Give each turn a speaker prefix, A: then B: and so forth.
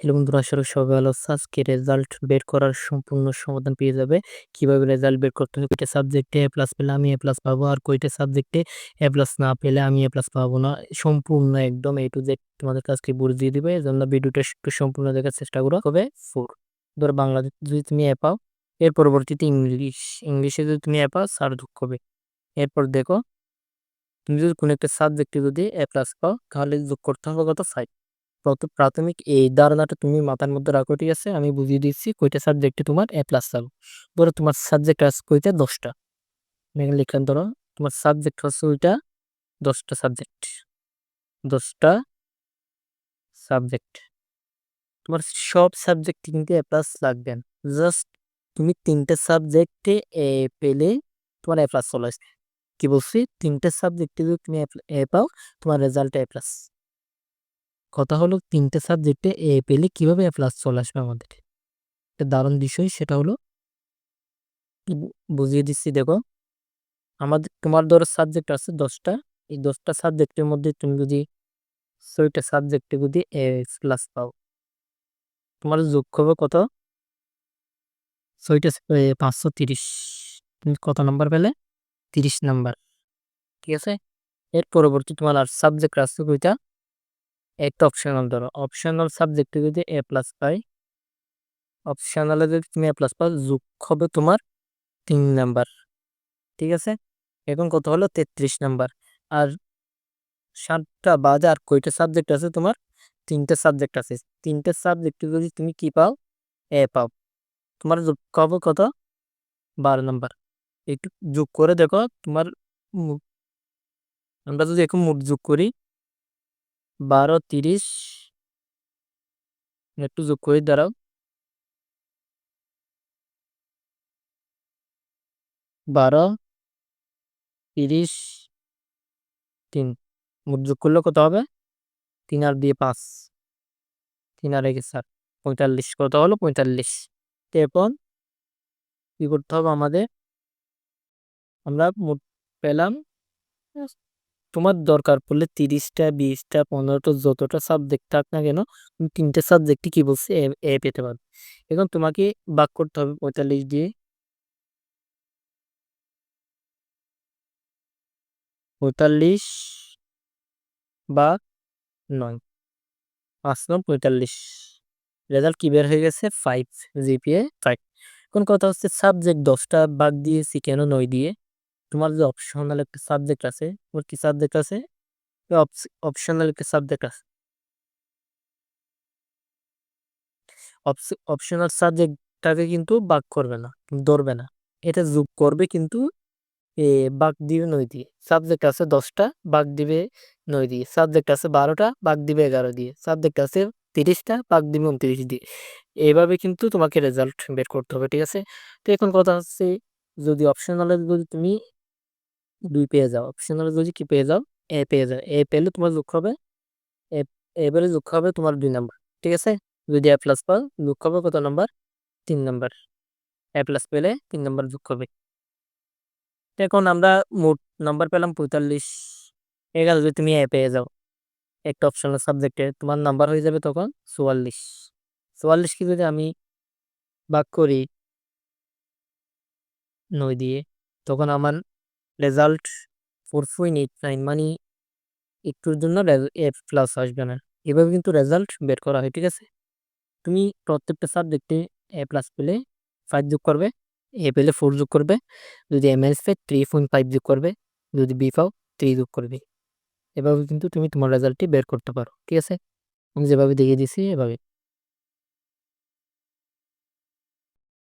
A: Hello বন্ধুরা, আশা করি সবাই ভালো আজকে রেজাল্ট বের করার সম্পূর্ণ সমাধান পেয়ে যাবে। কীভাবে রেজাল্ট বের করতে হবে কয়টা সাবজেক্টে এ প্লাস পেলে আমি এ প্লাস পাবো আর কয়টা সাবজেক্টে এ প্লাস না পেলে আমি এ প্লাস পাবো না? সম্পূর্ণ একদম এ টু জেড তোমাদের কাছকে বুঝিয়ে দিবে। এই জন্য ভিডিওটা একটু সম্পূর্ণ দেখার চেষ্টা করো। হবে ফোর ধরো বাংলা যদি তুমি এ পাও, এর পরবর্তীতে ইংলিশ। ইংলিশে যদি তুমি এ পাও সার যোগ হবে। এরপর দেখো, তুমি যদি কোনো একটা সাবজেক্টে যদি এ প্লাস পাও, তাহলে যোগ করতে হবে কত? ফাইভ প্রাথমিক এই ধারণাটা তুমি মাথার মধ্যে রাখো, ঠিক আছে? আমি বুঝিয়ে দিচ্ছি কয়টা সাবজেক্টে তোমার এ প্লাস পাবো ধরো তোমার সাবজেক্ট আছে কইটা দশটা। এখানে লিখলাম ধরো, তোমার সাবজেক্ট হচ্ছে ওইটা দশটা সাবজেক্ট দশটা সাবজেক্ট তোমার সব সাবজেক্টে কিন্তু এ প্লাস লাগবে। জাস্ট তুমি তিনটে সাবজেক্টে এ পেলে তোমার এ প্লাস চলে আসবে। কি বলছি? তিনটে সাবজেক্টে যদি তুমি এ পাও, তোমার রেজাল্ট এ প্লাস কথা হলো তিনটে সাবজেক্টে এ পেলে কীভাবে এ প্লাস চলে আসবে আমাদের? একটা দারুণ বিষয়, সেটা হলো বুঝিয়ে দিচ্ছি, দেখো। আমাদের, তোমার ধরো সাবজেক্ট আছে দশটা, এই দশটা সাবজেক্টের মধ্যে তুমি যদি ছয়টা সাবজেক্টে যদি এ প্লাস পাও, তোমার যোগ হবে কত? ছয়টা পাঁচশো তিরিশ। তুমি কত নাম্বার পেলে? তিরিশ নাম্বার ঠিক আছে? এর পরবর্তী তোমার আর সাবজেক্ট আছে কইটা একটা অপশনাল ধরো। অপশনাল সাবজেক্টে যদি এ প্লাস পাই অপশনালে যদি তুমি এ প্লাস পাও, যোগ হবে তোমার তিন নাম্বার ঠিক আছে? এখন কত হলো? তেত্রিশ নাম্বার আর সাতটা বাজে আর কয়টা সাবজেক্ট আছে তোমার? তিনটে সাবজেক্ট আছে। তিনটে সাবজেক্টে যদি তুমি কি পাও? এ পাও। তোমার যোগ হবে কত? বারো নাম্বার একটু যোগ করে দেখো তোমার আমরা যদি এখন মোট যোগ করি বারো, তিরিশ। একটু যোগ করে দাঁড়াও। বারো, তিরিশ, তিন। মোট যোগ করলে কত হবে? তিন আর দিয়ে পাঁচ। তিন আর একে সাত পঁয়তাল্লিশ। কত হলো? পঁয়তাল্লিশ। এখন কি করতে হবে আমাদের? আমরা মোট পেলাম তোমার দরকার পড়লে তিরিশটা, বিশটা, পনেরোটা যতটা সাবজেক্ট থাক না কেন, তুমি তিনটে সাবজেক্টই কি বলছে, এ পেতে পারবে। এখন তোমাকে বাক করতে হবে পঁয়তাল্লিশ দিয়ে। পঁয়তাল্লিশ বা নয়। পাঁচ নয়, পঁয়তাল্লিশ। রেজাল্ট কি বের হয়ে গেছে? ফাইভ জিপিএ ফাইভ এখন কথা হচ্ছে সাবজেক্ট দশটা বাদ দিয়েছি কেন নয় দিয়ে? তোমার যে অপশনাল একটা সাবজেক্ট আছে, তোমার কি সাবজেক্ট আছে? অপশনাল একটা সাবজেক্ট আছে। অপশনাল সাবজেক্টটাকে কিন্তু বাক করবে না ধরবে না। এটা যোগ করবে কিন্তু বাক দিবে নয় দিয়ে। সাবজেক্ট আছে দশটা, বাক দিবে নয় দিয়ে। সাবজেক্ট আছে বারোটা, বাক দিবে এগারো দিয়ে। সাবজেক্ট আছে তিরিশটা, বাক দিবে উনত্রিশ দিয়ে। এইভাবে কিন্তু তোমাকে রেজাল্ট বের করতে হবে, ঠিক আছে? তো এখন কথা হচ্ছে, যদি অপশনালে যদি তুমি দুই পেয়ে যাও। অপশনালে যদি কি পেয়ে যাও এ পেয়ে যাও। এ পেলে তোমার যোগ হবে এ পেলে যোগ হবে তোমার দুই নাম্বার ঠিক আছে? যদি এ প্লাস পাও যোগ হবে কত নাম্বার তিন নাম্বার এ প্লাস পেলে তিন নাম্বার যোগ হবে। এখন আমরা মোট নাম্বার পেলাম পঁয়তাল্লিশ। এগারো যদি তুমি এ পেয়ে যাও, একটা অপশনাল সাবজেক্টে তোমার নাম্বার হয়ে যাবে তখন চুয়াল্লিশ। চুয়াল্লিশকে যদি আমি ভাগ করি, নয় দিয়ে, তখন আমার result four point eight nine মানে একটুর জন্য এ প্লাস আসবে না। এভাবে কিন্তু রেজাল্ট বের করা হয়, ঠিক আছে? তুমি প্রত্যেকটা সাবজেক্টে এ প্লাস পেলে ফাইভ যোগ করবে এ পেলে ফোর যোগ করবে, যদি এম এস পে থ্রি পয়েন্ট ফাইভ যোগ করবে, যদি বি পাও থ্রি যোগ করবে। এভাবে কিন্তু তুমি তোমার রেজাল্টটি বের করতে পারো, ঠিক আছে? আমি যেভাবে দেখিয়ে দিছি এভাবে।